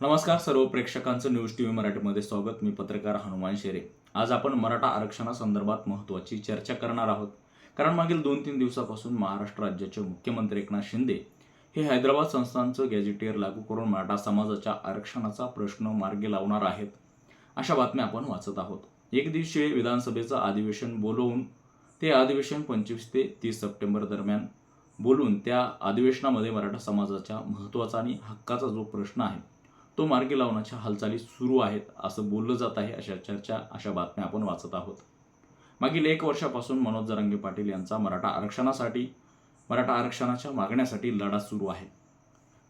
नमस्कार सर्व प्रेक्षकांचं news T V मराठीमध्ये स्वागत. मी पत्रकार हनुमान शेरे. आज आपण मराठा आरक्षणासंदर्भात महत्त्वाची चर्चा करणार आहोत. कारण मागील दोन तीन दिवसापासून महाराष्ट्र राज्याचे मुख्यमंत्री एकनाथ शिंदे हे हैदराबाद संस्थांचं गॅजेटियर लागू करून मराठा समाजाच्या आरक्षणाचा प्रश्न मार्गी लावणार आहेत. अशा बातम्या आपण वाचत आहोत. एक दिवसीय विधानसभेचं अधिवेशन बोलवून ते अधिवेशन पंचवीस ते तीस सप्टेंबर दरम्यान बोलून त्या अधिवेशनामध्ये मराठा समाजाच्या महत्त्वाचा आणि हक्काचा जो प्रश्न आहे तो मार्गी लावण्याच्या हालचाली सुरू आहेत असं बोललं जात आहे अशा चर्चा अशा बातम्या आपण वाचत आहोत. मागील एक वर्षापासून मनोज जरांगे पाटील यांचा मराठा आरक्षणासाठी मराठा आरक्षणाच्या मागण्यासाठी लढा सुरू आहे.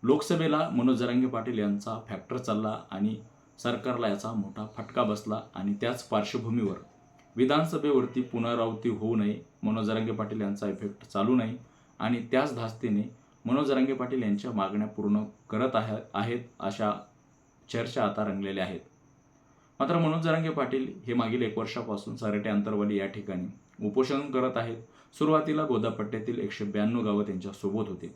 लोकसभेला मनोज जरांगे पाटील यांचा फॅक्टर चालला आणि सरकारला याचा मोठा फटका बसला आणि त्याच पार्श्वभूमीवर विधानसभेवरती पुनरावृत्ती होऊ नये मनोज जरांगे पाटील यांचा इफेक्ट चालू नये आणि त्याच धास्तीने मनोज जरांगे पाटील यांच्या मागण्या पूर्ण करत आहे आहेत अशा चर्चा आता रंगलेल्या आहेत. मात्र मनोज जरांगे पाटील हे मागील एक वर्षापासून सारटे अंतरवाली या ठिकाणी उपोषण करत आहेत. सुरुवातीला गोदापट्ट्यातील एकशे ब्याण्णव गावं त्यांच्यासोबत होते.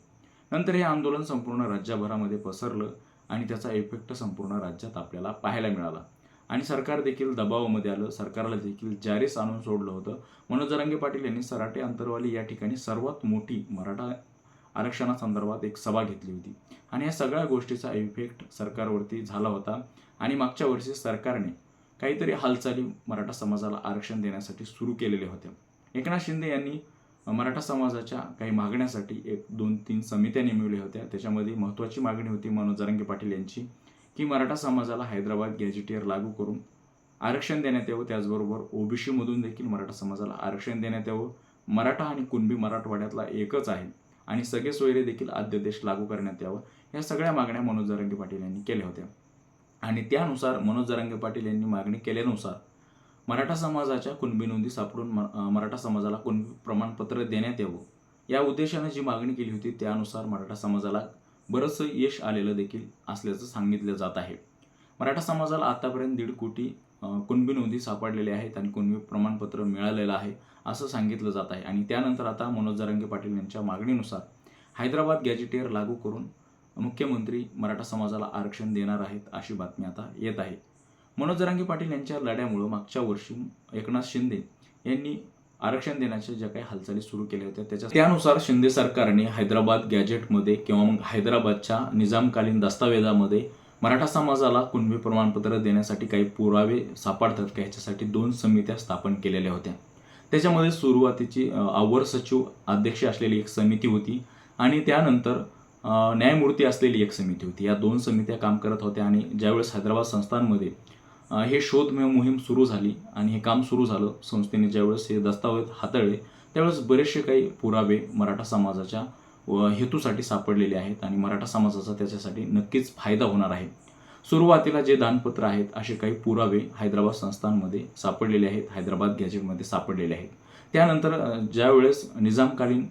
नंतर हे आंदोलन संपूर्ण राज्यभरामध्ये पसरलं आणि त्याचा इफेक्ट संपूर्ण राज्यात आपल्याला पाहायला मिळाला. आणि सरकार देखील दबावामध्ये आलं. सरकारला देखील जारीस आणून सोडलं होतं. मनोज जरांगे पाटील यांनी सराटे अंतरवाली या ठिकाणी सर्वात मोठी मराठा आरक्षणासंदर्भात एक सभा घेतली होती. आणि या सगळ्या गोष्टीचा इफेक्ट सरकारवरती झाला होता. आणि मागच्या वर्षी सरकारने काहीतरी हालचाली मराठा समाजाला आरक्षण देण्यासाठी सुरू केलेल्या होत्या. एकनाथ शिंदे यांनी मराठा समाजाच्या काही मागण्यासाठी एक दोन तीन समित्या नेमविल्या होत्या. त्याच्यामध्ये महत्त्वाची मागणी होती मनोज जरंगे पाटील यांची की मराठा समाजाला हैदराबाद गॅजेटियर लागू करून आरक्षण देण्यात यावं. त्याचबरोबर ओबीसीमधून देखील मराठा समाजाला आरक्षण देण्यात यावं. मराठा आणि कुणबी मराठवाड्यातला एकच आहे. आणि सगळे सोयरे देखील अध्यादेश लागू करण्यात यावं या सगळ्या मागण्या मनोज जरांगे पाटील यांनी केल्या होत्या. आणि त्यानुसार मनोज जरांगे पाटील यांनी मागणी केल्यानुसार मराठा समाजाच्या कुणबी नोंदी सापडून म- मराठा समाजाला कुणबी प्रमाणपत्र देण्यात यावं या उद्देशाने जी मागणी केली होती त्यानुसार मराठा समाजाला बरंचसं यश आलेलं देखील असल्याचं सांगितलं जात आहे. मराठा समाजाला आतापर्यंत दीड कोटी कुणबी नोंदी सापडलेल्या आहेत आणि कुणबी प्रमाणपत्र मिळालेलं आहे असं सांगितलं जात आहे. आणि त्यानंतर आता मनोज जरांगे पाटील यांच्या मागणीनुसार हैदराबाद गॅजेटियर लागू करून मुख्यमंत्री मराठा समाजाला आरक्षण देणार आहेत अशी बातमी आता येत आहे. मनोज जरांगे पाटील यांच्या लढ्यामुळं मागच्या वर्षी एकनाथ शिंदे यांनी आरक्षण देण्याच्या ज्या काही हालचाली सुरू केल्या होत्या त्याच्या त्यानुसार शिंदे सरकारने हैदराबाद गॅजेटमध्ये किंवा मग हैदराबादच्या निजामकालीन दस्तावेजामध्ये मराठा समाजाला कुणबी प्रमाणपत्र देण्यासाठी काही पुरावे सापडतात का? ह्याच्यासाठी दोन समित्या स्थापन केलेल्या होत्या. त्याच्यामध्ये सुरुवातीची अवर सचिव अध्यक्ष असलेली एक समिती होती आणि त्यानंतर न्यायमूर्ती असलेली एक समिती होती. या दोन समित्या काम करत होत्या आणि ज्यावेळेस हैदराबाद संस्थांमध्ये हे शोध मोहीम सुरू झाली आणि हे काम सुरू झालं संस्थेने ज्यावेळेस हे दस्तावेज हाताळले त्यावेळेस बरेचसे काही पुरावे मराठा समाजाच्या व हेतूसाठी सापडलेले आहेत आणि मराठा समाजाचा त्याच्यासाठी नक्कीच फायदा होणार आहे. सुरुवातीला जे दानपत्र आहेत असे काही पुरावे हैदराबाद संस्थांमध्ये सापडलेले आहेत हैदराबाद गॅजेटमध्ये सापडलेले आहेत. त्यानंतर ज्यावेळेस निजामकालीन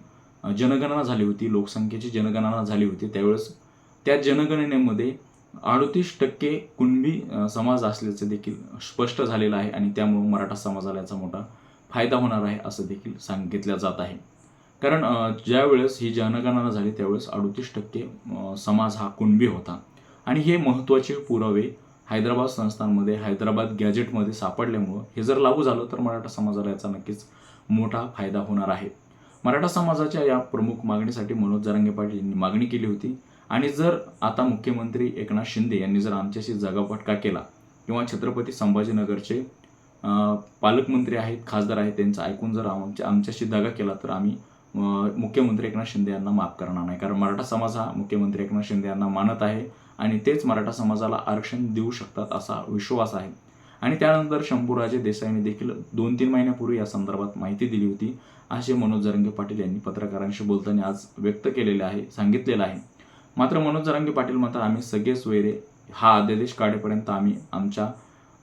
जनगणना झाली होती लोकसंख्येची जनगणना झाली होती त्यावेळेस त्या जनगणनेमध्ये अडतीस टक्के कुणबी समाज असल्याचं देखील स्पष्ट झालेलं आहे आणि त्यामुळं मराठा समाजाला याचा मोठा फायदा होणार आहे असं देखील सांगितलं जात आहे. कारण ज्यावेळेस ही जनगणना झाली त्यावेळेस अडतीस टक्के समाज हा कुणबी होता. आणि हे महत्त्वाचे पुरावे हैदराबाद संस्थांमध्ये हैदराबाद गॅजेटमध्ये सापडल्यामुळं हे जर लागू झालं तर मराठा समाजाला याचा नक्कीच मोठा फायदा होणार आहे. मराठा समाजाच्या या प्रमुख मागणीसाठी मनोज जरांगे पाटील यांनी मागणी केली होती. आणि जर आता मुख्यमंत्री एकनाथ शिंदे यांनी जर आमच्याशी जागापटका केला किंवा छत्रपती संभाजीनगरचे पालकमंत्री आहेत खासदार आहेत त्यांचं ऐकून जर आमच्या आमच्याशी दगा केला तर आम्ही मुख्यमंत्री एकनाथ शिंदे यांना माफ करणार नाही. कारण मराठा समाज हा मुख्यमंत्री एकनाथ शिंदे यांना मानत आहे आणि तेच मराठा समाजाला आरक्षण देऊ शकतात असा विश्वास आहे. आणि त्यानंतर शंभूराजे देसाईने देखील दोन तीन महिन्यापूर्वी या संदर्भात माहिती दिली होती. असे मनोज जरंगे पाटील यांनी पत्रकारांशी बोलताना आज व्यक्त केलेले आहे सांगितलेलं आहे. मात्र मनोज जरंगे पाटील म्हणतात आम्ही सगळे सोयरे हा अध्यादेश काढेपर्यंत आम्ही आमच्या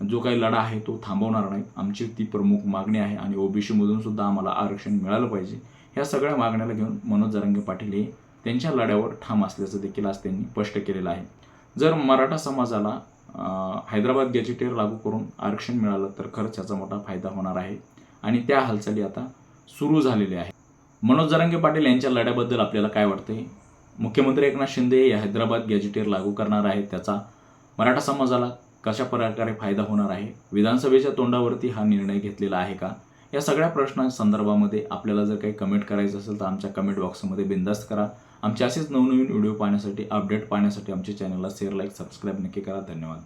जो काही लढा आहे तो थांबवणार नाही. आमची ती प्रमुख मागणी आहे आणि ओबीसीमधून सुद्धा आम्हाला आरक्षण मिळालं पाहिजे. ह्या सगळ्या मागण्याला घेऊन मनोज जरांगे पाटील हे त्यांच्या लढ्यावर ठाम असल्याचं देखील आज त्यांनी स्पष्ट केलेलं आहे. जर मराठा समाजाला हैदराबाद गॅजेटियर लागू करून आरक्षण मिळालं तर खरंच याचा मोठा फायदा होणार आहे. आणि त्या हालचाली आता सुरू झालेल्या आहेत. मनोज जरांगे पाटील यांच्या लढ्याबद्दल आपल्याला काय वाटतंय? मुख्यमंत्री एकनाथ शिंदे हे हैदराबाद गॅजेटेर लागू करणार आहेत. त्याचा मराठा समाजाला कशा प्रकारे फायदा होणार आहे? विधानसभेच्या तोंडावरती हा निर्णय घेतलेला आहे का? या सगळ्या प्रश्नांसंदर्भामध्ये आपल्याला जर काही कमेंट करायचं असेल तर आमच्या कमेंट बॉक्समध्ये बिंदास्त करा. आमचे असेच नवनवीन व्हिडिओ पाहण्यासाठी अपडेट पाहण्यासाठी आमच्या चॅनलला शेअर लाईक सबस्क्राईब नक्की करा. धन्यवाद.